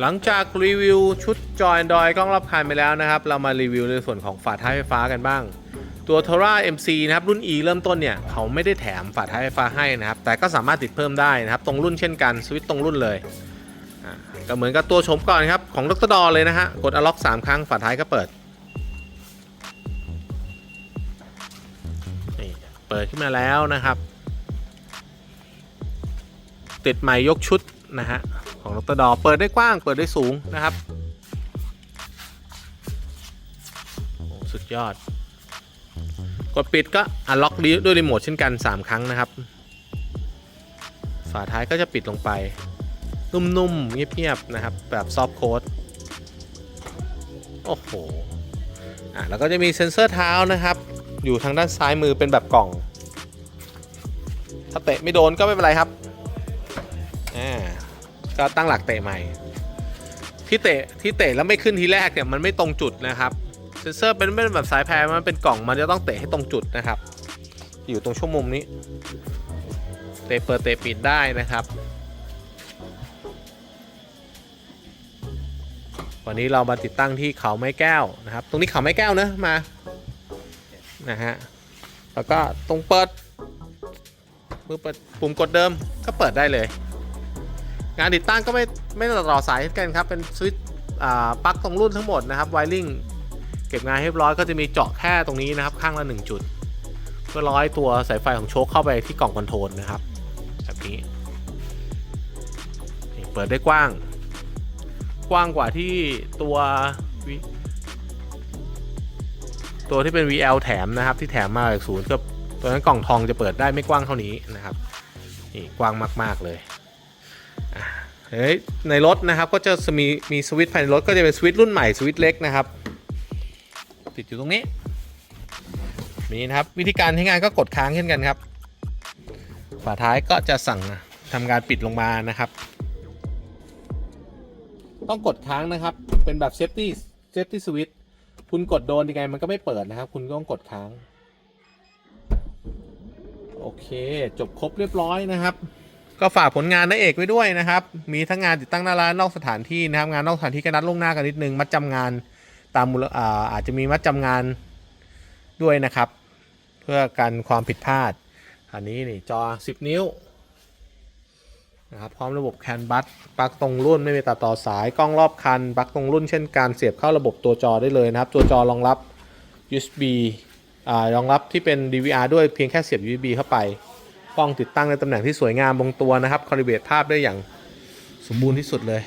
หลังจากรีวิวชุดจอย Android กล้องรอบคันไปแล้วนะครับ เรามารีวิวในส่วนของฝาท้ายไฟฟ้ากันบ้าง ตัว t o r a MC นะครับรุ่น E เริ่มต้นเนี่ย เขาไม่ได้แถมฝาท้ายไฟฟ้าให้นะครับ แต่ก็สามารถติดเพิ่มได้นะครับ ตรงรุ่นเช่นกันสวิตช์ตรงรุ่นเลยก็เหมือนกับตัวชมก่อนครับ ของดรดอเลยนะฮะกดอล็อก3ครั้งฝาท้ายก็เปิดนี่เปิดขึ้นมาแล้วนะครับ ติดใหม่ยกชุดนะฮะ ของดรดอเปิดได้กว้างเปิดได้สูงนะครับสุดยอด กดปิดก็อันล็อกด้วยรีโมทเช่นกัน 3 ครั้งนะครับ ฝาท้ายก็จะปิดลงไป นุ่มๆเงียบๆนะครับ แบบซอฟต์โค้ดโอ้โหอะแล้วก็จะมีเซ็นเซอร์เท้านะครับ อยู่ทางด้านซ้ายมือเป็นแบบกล่อง ถ้าเตะไม่โดนก็ไม่เป็นไรครับ ก็ตั้งหลักเตะใหม่ ที่เตะที่เตะแล้วไม่ขึ้นทีแรกเนี่ยมันไม่ตรงจุดนะครับเซนเซอร์เป็นไม่เป็นแบบสายแพรมันเป็นกล่องมันจะต้องเตะให้ตรงจุดนะครับ อยู่ตรงช่วงมุมนี้ เตะเปิดเตะปิดได้นะครับ วันนี้เรามาติดตั้งที่เขาไม้แก้วนะครับ ตรงนี้เขาไม้แก้วนะมานะฮะแล้วก็ตรงเปิดมือเปิดปุ่มกดเดิมก็เปิดได้เลย งานติดตั้งก็ไม่ไม่ต่อสายกันครับ เป็นสวิตช์ปลั๊กตรงรุ่นทั้งหมดนะครับไวริงเก็บงานให้เรียบร้อยก็จะมีเจาะแค่ตรงนี้นะครับ ข้างละ 1 จุด เพื่อร้อยตัวสายไฟของโชคเข้าไปที่กล่องคอนโทรลนะครับ แบบนี้ เปิดได้กว้าง กว้างกว่าที่ตัว ตัวที่เป็น VL แถมนะครับ ที่แถมมาจากศูนย์ก็ตัวนั้นกล่องทองจะเปิดได้ไม่กว้างเท่านี้นะครับนี่กว้างมาก ๆ เลย เฮ้ยในรถนะครับก็จะมีมีสวิตช์ภายในรถก็จะเป็นสวิตช์รุ่นใหม่สวิตช์เล็กนะครับ ติดอยู่ตรงนี้มีนะครับวิธีการใช้งานก็กดค้างเช่นกันครับฝาท้ายก็จะสั่งทำการปิดลงมานะครับ ต้องกดค้างนะครับ เป็นแบบเซฟตี้เซฟตี้สวิตช์คุณกดโดนยังไงมันก็ไม่เปิดนะครับ คุณก็ต้องกดค้าง โอเค จบครบเรียบร้อยนะครับ ก็ฝากผลงานนักเอกไว้ด้วยนะครับ มีทั้งงานติดตั้งหน้าร้านนอกสถานที่นะครับ งานนอกสถานที่ก็นัดล่วงหน้ากันนิดนึง มัดจำงานตามมูลอ่าอาจจะมีมัดจำงานด้วยนะครับ เพื่อกันความผิดพลาด อันนี้นี่จอ 10 นิ้วนะครับพร้อมระบบแคนบัสปลั๊กตรงรุ่นไม่มีตัดต่อสายกล้องรอบคันปลั๊กตรงรุ่นเช่นการเสียบเข้าระบบตัวจอได้เลยนะครับ ตัวจอรองรับ USB อ่ารองรับที่เป็น DVR ด้วยเพียงแค่เสียบ USB เข้าไป กล้องติดตั้งในตำแหน่งที่สวยงามบงตัวนะครับคอลิเบตภาพได้อย่างสมบูรณ์ที่สุดเลย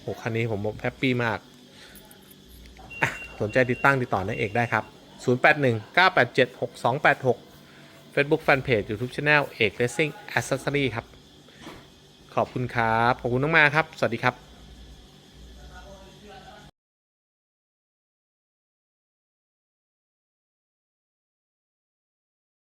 โอ้คันนี้ผมแฮปปี้มาก สนใจติดตั้งติดต่อนักเอกได้ครับ 081 987 6286 Facebook Fanpage YouTube Channel เอก Racing Accessory ครับ ขอบคุณครับ ขอบคุณมากๆครับ สวัสดีครับ